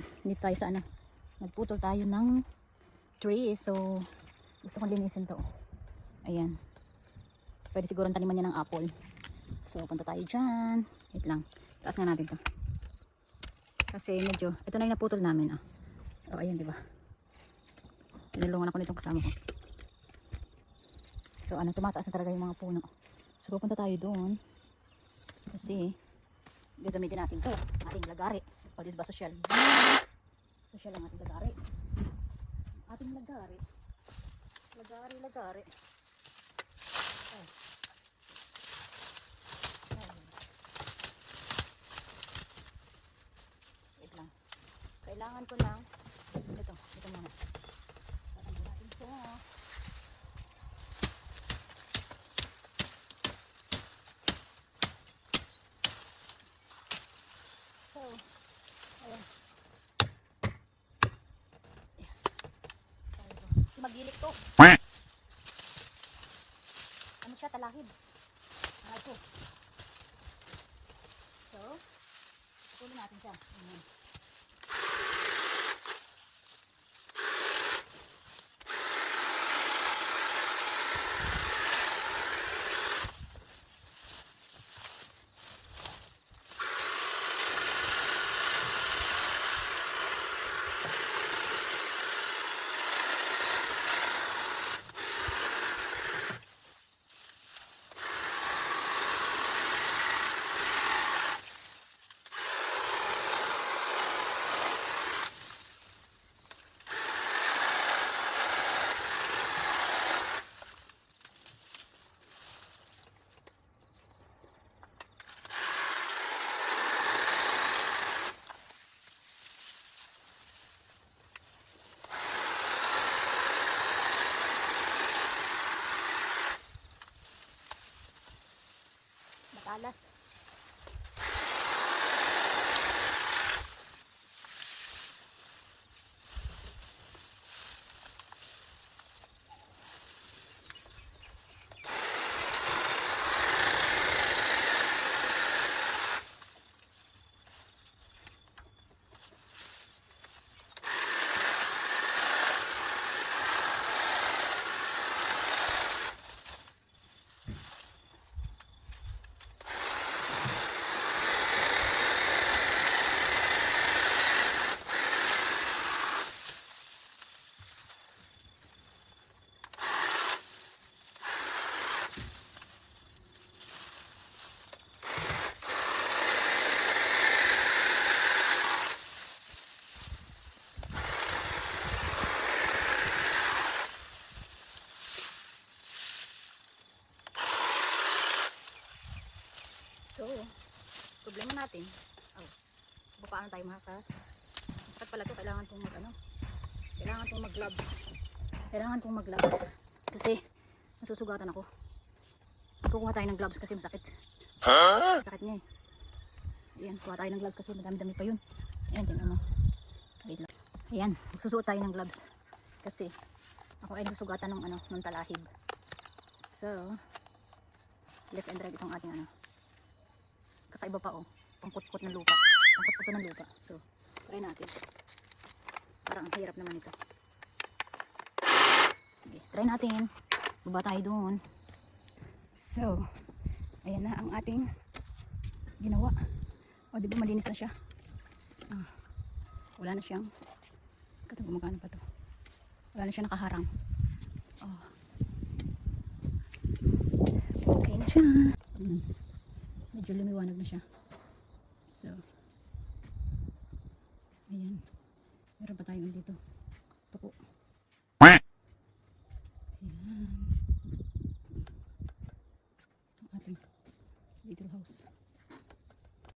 Ayan, dito tayo sa ano. Nagputol tayo ng tree. So, gusto kong linisin to. Ayan. Pwede siguro taniman niya ng apple. So, punta tayo dyan. Wait lang. Taas nga natin to. Kasi medyo, ito na yung naputol namin. Ah. O, ayan, di ba? Tinulungan ako nitong kasama ko. So, ano, tumataas na talaga yung mga puno. So, pupunta tayo doon. Kasi, gagamitin natin to. Ating lagari. O, di ba, social? Social ang ating lagari. Ating lagari. Lagari, lagari. Ay. Wait lang. Kailangan ko ng ito, ito muna. Tatanggalin natin ito. So, ayan. Ayan. Si magilik to. Ano siya, talahib. Ah, ito. So, tuloy natin siya. Ayan. Matalas. So, problema natin. Oh, paano tayo makaka... Masakit pala to, kailangan pong mag ano. Kailangan pong mag gloves. Kailangan pong mag gloves. Kasi, masusugatan ako. Kukuha tayo ng gloves kasi masakit. Masakit niya eh. Ayan, kuha tayo ng gloves kasi madami-dami pa yun. Ayan, tingnan mo. Wait lang. Ayan, magsusuot tayo ng gloves. Kasi, ako ay susugatan ng ano, ng talahib. So, left and right itong ating ano, kakaiba pa oh. Pangkutkot ng lupa. Pangkutkot ng lupa. So try natin. Parang ang hirap naman ito. Sige try natin. Baba tayo doon. So ayan na ang ating ginawa. O di ba malinis na siya? Ah, wala na siyang ito gumagana pa to. Wala na siya nakaharang. Oh. okay na siya. Mm medyo lumiwanag na siya. So ayan. Meron pa tayong dito. Tuko